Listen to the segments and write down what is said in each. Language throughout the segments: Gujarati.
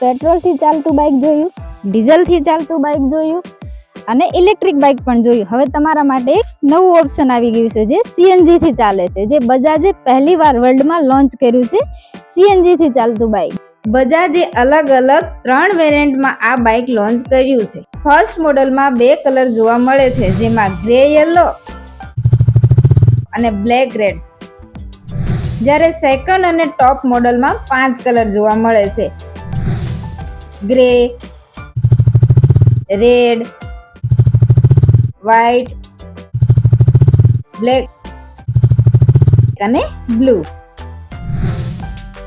પેટ્રોલથી ચાલતું બાઇક જોયું, ડીઝલથી ચાલતું બાઇક જોયું અને ઇલેક્ટ્રિક બાઇક પણ જોયું. હવે તમારા માટે એક નવું ઓપ્શન આવી ગયું છે જે સીએનજી થી ચાલે છે, જે બજાજે પહેલી વાર વર્લ્ડમાં લોન્ચ કર્યું છે સીએનજી થી ચાલતું બાઇક બજાજે અલગ અલગ ત્રણ વેરિયન્ટમાં આ બાઇક લોન્ચ કર્યું છે. ફર્સ્ટ મોડલમાં બે કલર જોવા મળે છે, જેમાં ગ્રે યલો અને બ્લેક રેડ જ્યારે સેકન્ડ અને ટોપ મોડલમાં પાંચ કલર જોવા મળે છે. ગ્રે, રેડ વ્હાઈટ બ્લેક અને બ્લુ.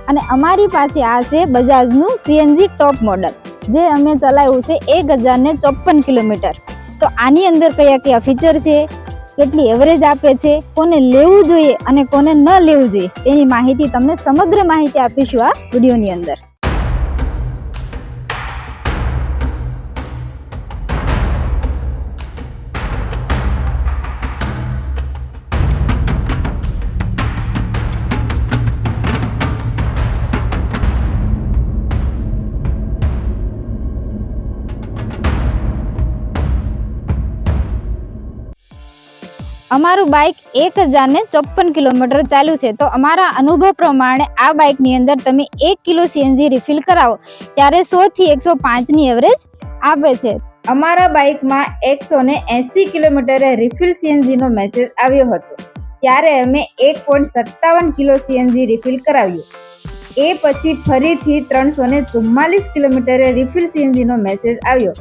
અને અમારી પાસે આ છે બજાજનું સીએનજી ટોપ મોડલ જે અમે ચલાવ્યું છે એક હજાર ને ચોપન કિલોમીટર. તો આની અંદર કયા કયા ફીચર છે, કેટલી એવરેજ આપે છે, કોને લેવું જોઈએ અને કોને ન લેવું જોઈએ, તેની માહિતી તમને સમગ્ર માહિતી આપીશું આ વિડીયોની અંદર. અમારું બાઇક એક હજાર ને ચોપન કિલોમીટર ચાલ્યું છે. તો અમારા અનુભવ પ્રમાણે આ બાઇકની અંદર તમે એક કિલો સીએનજી રિફિલ કરાવો. ત્યારે સો થી એકસો પાંચની એવરેજ આપે છે. અમારા બાઇકમાં એકસો ને એંસી કિલોમીટરે રિફિલ સીએનજીનો મેસેજ આવ્યો હતો. ત્યારે અમે એક પોઈન્ટ સત્તાવન કિલો સીએનજી રિફિલ કરાવ્યું. એ પછી ફરીથી ત્રણસો ને ચુમ્માલીસ કિલોમીટરે રિફિલ સીએનજીનો મેસેજ આવ્યો.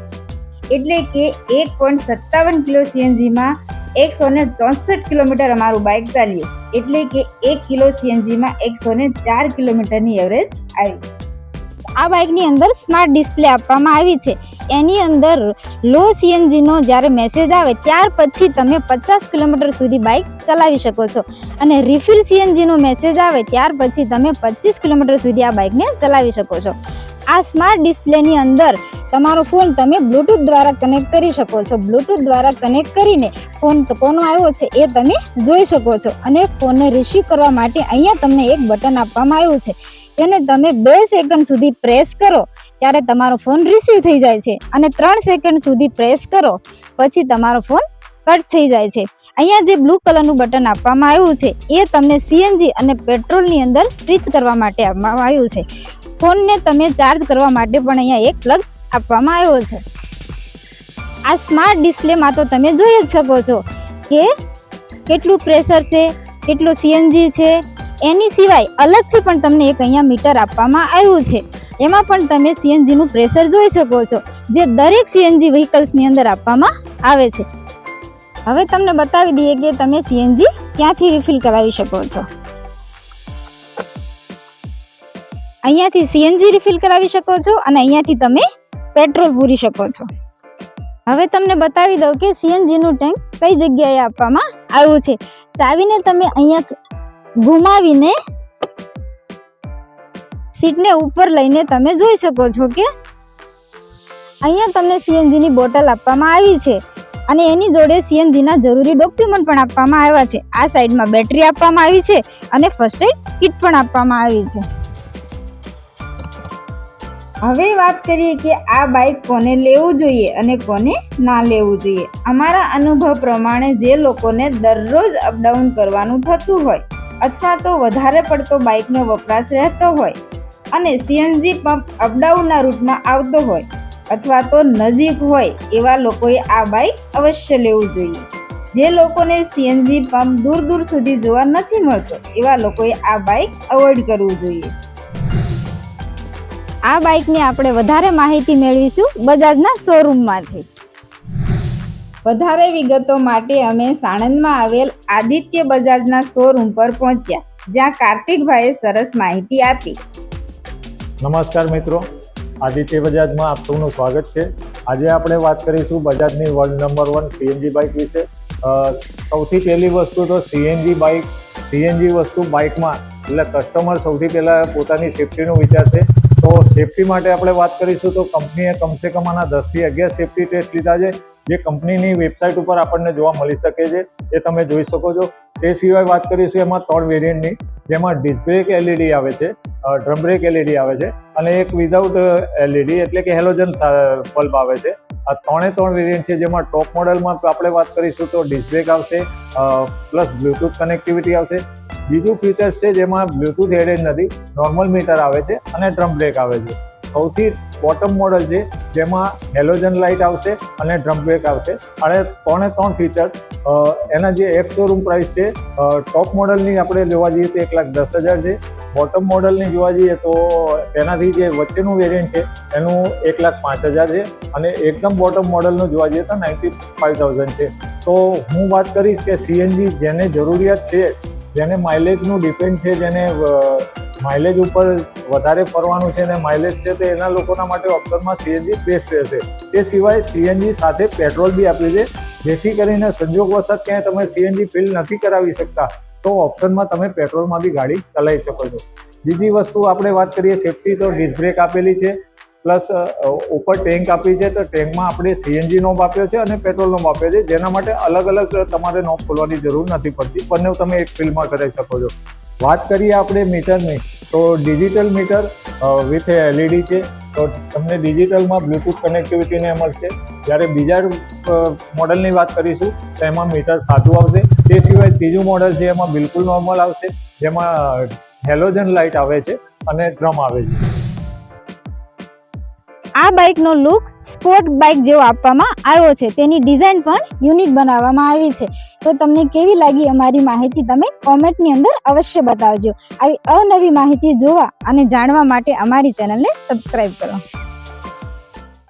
એટલે કે એક પોઈન્ટ સત્તાવન કિલો સીએનજીમાં એકસો ને ચોસઠ કિલોમીટર અમારું બાઇક ચાલ્યું. એટલે કે એક કિલો સીએનજીમાં એકસો ને ચાર કિલોમીટરની એવરેજ આવી. આ બાઇકની અંદર સ્માર્ટ ડિસ્પ્લે આપવામાં આવી છે. એની અંદર લો સીએનજીનો જ્યારે મેસેજ આવે ત્યાર પછી તમે પચાસ કિલોમીટર સુધી બાઇક ચલાવી શકો છો. અને રિફિલ સીએનજીનો મેસેજ આવે ત્યાર પછી તમે પચીસ કિલોમીટર સુધી આ બાઇકને ચલાવી શકો છો. આ સ્માર્ટ ડિસ્પ્લેની અંદર તમારો ફોન તમે બ્લૂટૂથ દ્વારા કનેક્ટ કરી શકો છો. બ્લૂટૂથ દ્વારા કનેક્ટ કરીને ફોન કોનો આવ્યો છે એ તમે જોઈ શકો છો. અને ફોનને રિસીવ કરવા માટે અહીંયા તમને એક બટન આપવામાં આવ્યું છે. તેને તમે બે સેકન્ડ સુધી પ્રેસ કરો, ત્યારે તમારો ફોન રિસીવ થઈ જાય છે. અને ત્રણ સેકન્ડ સુધી પ્રેસ કરો, પછી તમારો ફોન કટ થઈ જાય છે. અહીંયા જે બ્લુ કલરનું બટન આપવામાં આવ્યું છે, એ તમને સીએનજી અને પેટ્રોલની અંદર સ્વિચ કરવા માટે આપવામાં આવ્યું છે. ફોનને તમે ચાર્જ કરવા માટે પણ અહીંયા એક પ્લગ આપવામાં આવ્યો છે. આ સ્માર્ટ ડિસ્પ્લેમાં તો તમે જોઈ જ શકો છો કે કેટલું પ્રેશર છે, કેટલું સીએનજી છે એની સિવાય અલગથી પણ તમને એક અહીંયા મીટર આપવામાં આવ્યું છે. એમાં પણ તમે સીએનજીનું પ્રેશર જોઈ શકો છો, જે દરેક સીએનજી વ્હીકલ્સની અંદર આપવામાં આવે છે. હવે તમને બતાવી દઈએ કે તમે સીએનજી ક્યાંથી રિફિલ કરાવી શકો છો. અહીંયાથી સીએનજી રિફિલ કરાવી શકો છો અને અહીંયાથી તમે પેટ્રોલ પૂરી શકો છો. હવે તમને બતાવી દઉં કે સીએનજી નું ટેન્ક કઈ જગ્યાએ આપવામાં આવ્યું છે. ચાવીને તમે અહીંયા ઘુમાવીને સીટને ઉપર લઈને તમે જોઈ શકો છો કે અહીંયા તમને સીએનજીની બોટલ આપવામાં આવી છે અને એની જોડે સીએનજીના જરૂરી ડોક્યુમેન્ટ પણ આપવામાં આવ્યા છે. આ સાઈડમાં બેટરી આપવામાં આવી છે અને ફર્સ્ટ એડ કિટ પણ આપવામાં આવી છે. હવે વાત કરીએ કે આ બાઇક કોને લેવું જોઈએ અને કોને ના લેવું જોઈએ. અમારા અનુભવ પ્રમાણે જે લોકોને દરરોજ અપડાઉન કરવાનું થતું હોય અથવા તો વધારે પડતો બાઇકનો વપરાશ રહેતો હોય અને સીએનજી પંપ અપડાઉનના રૂટમાં આવતો હોય અથવા તો નજીક હોય એવા લોકોએ આ બાઇક અવશ્ય લેવું જોઈએ. જે લોકોને સીએનજી પંપ દૂર દૂર સુધી જોવા નથી મળતો એવા લોકોએ આ બાઇક અવોઇડ કરવું જોઈએ. આ બાઇકની આપણે વધારે માહિતી મેળવીશું બજાજના શોરૂમમાંથી. વધારે વિગતો માટે અમે સાણંદમાં આવેલ આદિત્ય બજાજના શોરૂમ પર પહોંચ્યા, જ્યાં કાર્તિકભાઈએ સરસ માહિતી આપી. નમસ્કાર મિત્રો, આદિત્ય બજાજમાં આપ સૌનું સ્વાગત છે. આજે આપણે વાત કરીશું બજાજની world number one CNG bike વિશે. સૌથી પહેલી વસ્તુ તો સીએનજી બાઇક સીએનજી વસ્તુ બાઇકમાં એટલે કસ્ટમર સૌથી પહેલાં પોતાની સેફટીનો વિચારશે તો તો સેફટી માટે આપણે વાત કરીશું તો કંપનીએ કમસે કમ આના દસથી અગિયાર સેફટી ટેસ્ટ લીધા છે. જે કંપનીની વેબસાઇટ ઉપર આપણને જોવા મળી શકે છે, એ તમે જોઈ શકો છો. તે સિવાય વાત કરીશું એમાં ત્રણ વેરિયન્ટની જેમાં ડિસ્ક બ્રેક એલઈડી આવે છે ડ્રમ બ્રેક એલઈડી આવે છે, અને એક વિધાઉટ એલઈડી એટલે કે હેલોજન બલ્બ આવે છે. આ ત્રણે ત્રણ વેરિયન્ટ છે જેમાં ટોપ મોડલમાં આપણે વાત કરીશું તો ડિસ્ક બ્રેક આવશે પ્લસ બ્લૂટૂથ કનેક્ટિવિટી આવશે. બીજું ફીચર્સ છે જેમાં બ્લૂટૂથ એડેડ નથી નોર્મલ મીટર આવે છે અને ડ્રમ બ્રેક આવે છે. સૌથી બોટમ મોડલ છે, જેમાં હેલોજન લાઇટ આવશે અને ડ્રમ બ્રેક આવશે. અને ત્રણે ત્રણ ફીચર્સ એના જે એક શોરૂમ પ્રાઇસ છે ટોપ મોડલની આપણે જોવા જઈએ તો એક લાખ દસ હજાર છે. બોટમ મોડલની જોવા જઈએ તો તેનાથી જે વચ્ચેનું વેરિયન્ટ છે, એનું એક લાખ પાંચ હજાર છે. અને એકદમ બોટમ મોડલનું જોવા જઈએ તો નાઇન્ટી ફાઇવ થાઉઝન્ડ છે. તો હું વાત કરીશ કે સીએનજી જેને જરૂરિયાત છે, જેને માઇલેજનું ડિપેન્ડ છે, જેને માઇલેજ ઉપર વધારે ફરવાનું છે અને માઇલેજ છે તે એના લોકોના માટે ઓપ્શનમાં સીએનજી બેસ્ટ રહેશે. તે સિવાય સીએનજી સાથે પેટ્રોલ બી આપ્યું છે. જેથી કરીને સંજોગવશાત ક્યાંય તમે સીએનજી ફિલ નથી કરાવી શકતા, તો ઓપ્શનમાં તમે પેટ્રોલમાં બી ગાડી ચલાવી શકો છો. બીજી વસ્તુ આપણે વાત કરીએ સેફટી તો ડિસ્ક બ્રેક આપેલી છે. પ્લસ ઉપર ટેન્ક આપી છે, તો ટેન્કમાં આપણે સીએનજી નોબ આપ્યો છે અને પેટ્રોલ નોબ આપ્યો છે. જેના માટે અલગ અલગ તમારે નોબ ખોલવાની જરૂર નથી પડતી. બંને તમે એક ફિલ્ડમાં કરી શકો છો. વાત કરીએ આપણે મીટરની, તો ડિજિટલ મીટર વિથ એલઈડી છે, તો તમને ડિજિટલમાં બ્લૂટૂથ કનેક્ટિવિટીને મળશે. જ્યારે બીજા મોડલની વાત કરીશું, તો એમાં મીટર સાદું આવશે. તે સિવાય ત્રીજું મોડલ છે, એમાં બિલકુલ નોર્મલ આવશે, જેમાં હેલોજન લાઇટ આવે છે અને ડ્રમ આવે છે. આ બાઇકનો લુક સ્પોર્ટ બાઇક જેવો આપવામાં આવ્યો છે. તેની ડિઝાઇન પણ યુનિક બનાવવામાં આવી છે. તો તમને કેવી લાગી અમારી માહિતી તમે કોમેન્ટની અંદર અવશ્ય બતાવજો. આવી અવનવી માહિતી જોવા અને જાણવા માટે અમારી ચેનલને સબસ્ક્રાઈબ કરો.